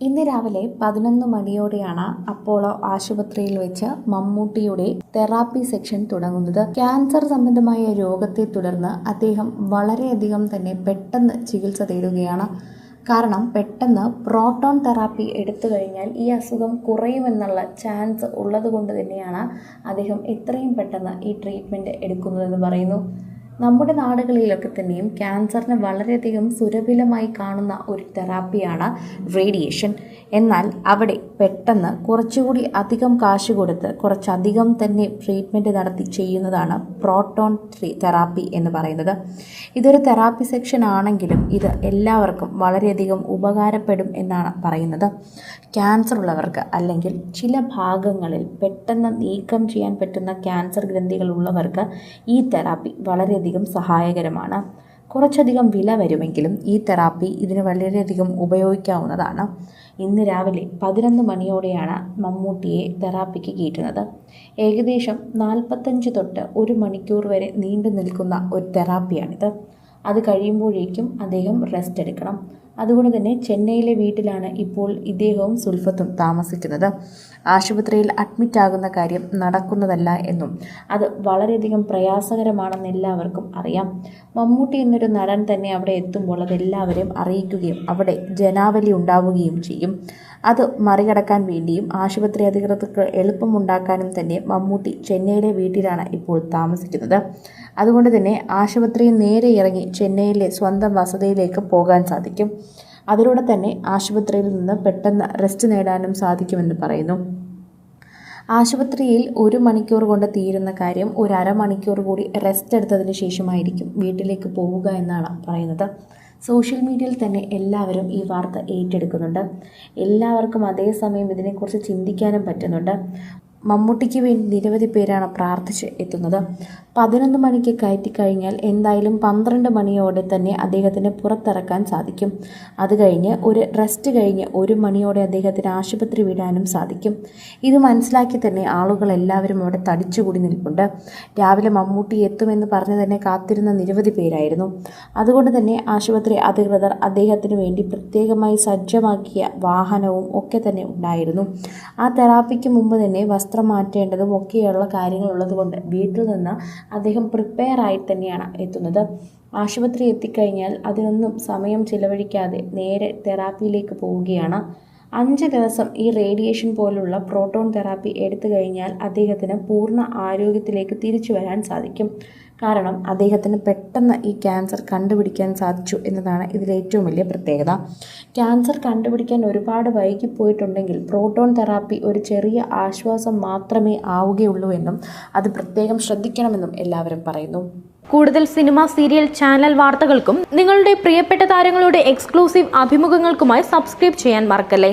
ഇന്ന് രാവിലെ പതിനൊന്ന് മണിയോടെയാണ് അപ്പോളോ ആശുപത്രിയിൽ വെച്ച് മമ്മൂട്ടിയുടെ തെറാപ്പി സെക്ഷൻ തുടങ്ങുന്നത്. ക്യാൻസർ സംബന്ധമായ രോഗത്തെ തുടർന്ന് അദ്ദേഹം വളരെയധികം തന്നെ പെട്ടെന്ന് ചികിത്സ തേടുകയാണ്. കാരണം പെട്ടെന്ന് പ്രോട്ടോൺ തെറാപ്പി എടുത്തു കഴിഞ്ഞാൽ ഈ അസുഖം കുറയുമെന്നുള്ള ചാൻസ് ഉള്ളത് കൊണ്ട് തന്നെയാണ് അദ്ദേഹം എത്രയും പെട്ടെന്ന് ഈ ട്രീറ്റ്മെന്റ് എടുക്കുന്നതെന്ന് പറയുന്നു. നമ്മുടെ നാടുകളിലൊക്കെ തന്നെയും ക്യാൻസറിനെ വളരെയധികം സുരഭിലമായി കാണുന്ന ഒരു തെറാപ്പിയാണ് റേഡിയേഷൻ എന്നാൽ അവിടെ പെട്ടെന്ന് കുറച്ചുകൂടി അധികം കാശ് കൊടുത്ത് കുറച്ചധികം തന്നെ ട്രീറ്റ്മെന്റ് നടത്തി ചെയ്യുന്നതാണ് പ്രോട്ടോൺ തെറാപ്പി എന്ന് പറയുന്നത്. ഇതൊരു തെറാപ്പി സെക്ഷൻ ആണെങ്കിലും ഇത് എല്ലാവർക്കും വളരെയധികം ഉപകാരപ്പെടും എന്നാണ് പറയുന്നത്. ക്യാൻസർ ഉള്ളവർക്ക് അല്ലെങ്കിൽ ചില ഭാഗങ്ങളിൽ പെട്ടെന്ന് നീക്കം ചെയ്യാൻ പറ്റുന്ന ക്യാൻസർ ഗ്രന്ഥികൾ ഉള്ളവർക്ക് ഈ തെറാപ്പി വളരെയധികം സഹായകരമാണ്. കുറച്ചധികം വില വരുമെങ്കിലും ഈ തെറാപ്പി ഇതിന് വളരെയധികം ഉപയോഗിക്കാവുന്നതാണ്. ഇന്ന് രാവിലെ പതിനൊന്ന് മണിയോടെയാണ് മമ്മൂട്ടിയെ തെറാപ്പിക്ക് കയറ്റുന്നത്. ഏകദേശം നാൽപ്പത്തഞ്ച് തൊട്ട് ഒരു മണിക്കൂർ വരെ നീണ്ടു നിൽക്കുന്ന ഒരു തെറാപ്പിയാണിത്. അത് കഴിയുമ്പോഴേക്കും അദ്ദേഹം റെസ്റ്റ് എടുക്കണം. അതുകൊണ്ട് തന്നെ ചെന്നൈയിലെ വീട്ടിലാണ് ഇപ്പോൾ ഇദ്ദേഹവും സുൽഫത്തും താമസിക്കുന്നത്. ആശുപത്രിയിൽ അഡ്മിറ്റ് ആകുന്ന കാര്യം നടക്കുന്നതല്ല എന്നും അത് വളരെയധികം പ്രയാസകരമാണെന്ന് എല്ലാവർക്കും അറിയാം. മമ്മൂട്ടി എന്നൊരു നടൻ തന്നെ അവിടെ എത്തുമ്പോൾ അത് എല്ലാവരെയും അറിയിക്കുകയും അവിടെ ജനാവലി ഉണ്ടാവുകയും ചെയ്യും. അത് മറികടക്കാൻ വേണ്ടിയും ആശുപത്രി അധികൃതർക്ക് എളുപ്പമുണ്ടാക്കാനും തന്നെ മമ്മൂട്ടി ചെന്നൈയിലെ വീട്ടിലാണ് ഇപ്പോൾ താമസിക്കുന്നത്. അതുകൊണ്ട് തന്നെ ആശുപത്രിയിൽ നേരെ ഇറങ്ങി ചെന്നൈയിലെ സ്വന്തം വസതിയിലേക്ക് പോകാൻ സാധിക്കും. അതിലൂടെ തന്നെ ആശുപത്രിയിൽ നിന്ന് പെട്ടെന്ന് റെസ്റ്റ് നേടാനും സാധിക്കുമെന്ന് പറയുന്നു. ആശുപത്രിയിൽ ഒരു മണിക്കൂർ കൊണ്ട് തീരുന്ന കാര്യം ഒരു അരമണിക്കൂർ കൂടി റെസ്റ്റ് എടുത്തതിന് ശേഷമായിരിക്കും വീട്ടിലേക്ക് പോവുക എന്നാണ് പറയുന്നത്. സോഷ്യൽ മീഡിയയിൽ തന്നെ എല്ലാവരും ഈ വാർത്ത ഏറ്റെടുക്കുന്നുണ്ട്. എല്ലാവർക്കും അതേസമയം ഇതിനെക്കുറിച്ച് ചിന്തിക്കാനും പറ്റുന്നുണ്ട്. മമ്മൂട്ടിക്ക് വേണ്ടി നിരവധി പേരാണ് പ്രാർത്ഥിച്ച് എത്തുന്നത്. പതിനൊന്ന് മണിക്ക് കയറ്റി കഴിഞ്ഞാൽ എന്തായാലും പന്ത്രണ്ട് മണിയോടെ തന്നെ അദ്ദേഹത്തിന് പുറത്തിറക്കാൻ സാധിക്കും. അത് കഴിഞ്ഞ് ഒരു റെസ്റ്റ് കഴിഞ്ഞ് ഒരു മണിയോടെ അദ്ദേഹത്തിന് ആശുപത്രി വിടാനും സാധിക്കും. ഇത് മനസ്സിലാക്കി തന്നെ ആളുകൾ എല്ലാവരും അവിടെ തടിച്ചുകൂടി നിൽപ്പുണ്ട്. രാവിലെ മമ്മൂട്ടി എത്തുമെന്ന് പറഞ്ഞ് തന്നെ കാത്തിരുന്ന നിരവധി പേരായിരുന്നു. അതുകൊണ്ട് തന്നെ ആശുപത്രി അധികൃതർ അദ്ദേഹത്തിന് വേണ്ടി പ്രത്യേകമായി സജ്ജമാക്കിയ വാഹനവും ഒക്കെ തന്നെ ഉണ്ടായിരുന്നു. ആ തെറാപ്പിക്ക് മുമ്പ് തന്നെ വസ്ത്രം മാറ്റേണ്ടതും ഒക്കെയുള്ള കാര്യങ്ങളുള്ളത് കൊണ്ട് വീട്ടിൽ നിന്ന് അദ്ദേഹം പ്രിപ്പയർ ആയി തന്നെയാണ് എത്തുന്നത്. ആശുപത്രി എത്തിക്കഴിഞ്ഞാൽ അതിനൊന്നും സമയം ചിലവഴിക്കാതെ നേരെ തെറാപ്പിയിലേക്ക് പോവുകയാണ്. അഞ്ച് ദിവസം ഈ റേഡിയേഷൻ പോലുള്ള പ്രോട്ടോൺ തെറാപ്പി എടുത്തു കഴിഞ്ഞാൽ അദ്ദേഹത്തിന് പൂർണ ആരോഗ്യത്തിലേക്ക് തിരിച്ചു വരാൻ സാധിക്കും. കാരണം അദ്ദേഹത്തിന് പെട്ടെന്ന് ഈ ക്യാൻസർ കണ്ടുപിടിക്കാൻ സാധിച്ചു എന്നതാണ് ഇതിൽ ഏറ്റവും വലിയ പ്രത്യേകത. ക്യാൻസർ കണ്ടുപിടിക്കാൻ ഒരുപാട് വൈകിപ്പോയിട്ടുണ്ടെങ്കിൽ പ്രോട്ടോൺ തെറാപ്പി ഒരു ചെറിയ ആശ്വാസം മാത്രമേ ആവുകയുള്ളൂ എന്നും അത് പ്രത്യേകം ശ്രദ്ധിക്കണമെന്നും എല്ലാവരും പറയുന്നു. കൂടുതൽ സിനിമ സീരിയൽ ചാനൽ വാർത്തകൾക്കും നിങ്ങളുടെ പ്രിയപ്പെട്ട താരങ്ങളുടെ എക്സ്ക്ലൂസീവ് അഭിമുഖങ്ങൾക്കുമായി സബ്സ്ക്രൈബ് ചെയ്യാൻ മറക്കല്ലേ?